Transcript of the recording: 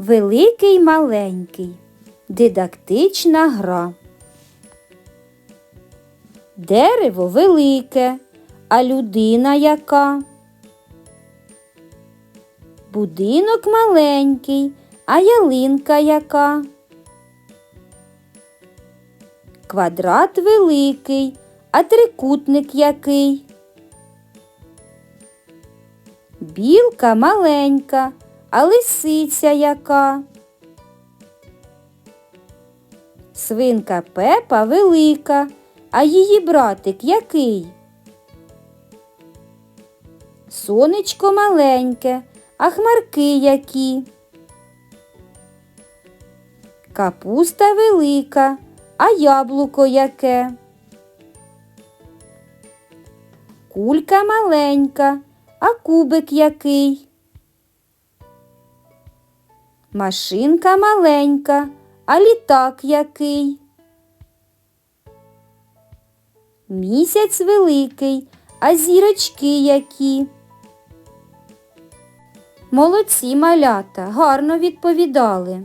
Великий маленький. Дидактична гра. Дерево велике, а людина яка? Будинок маленький, а ялинка яка? Квадрат великий, а трикутник який? Білка маленька, а лисиця яка? Свинка Пепа велика, а її братик який? Сонечко маленьке, а хмарки які? Капуста велика, а яблуко яке? Кулька маленька, а кубик який? Машинка маленька, а літак який? Місяць великий, а зірочки які? Молодці малята, гарно відповідали.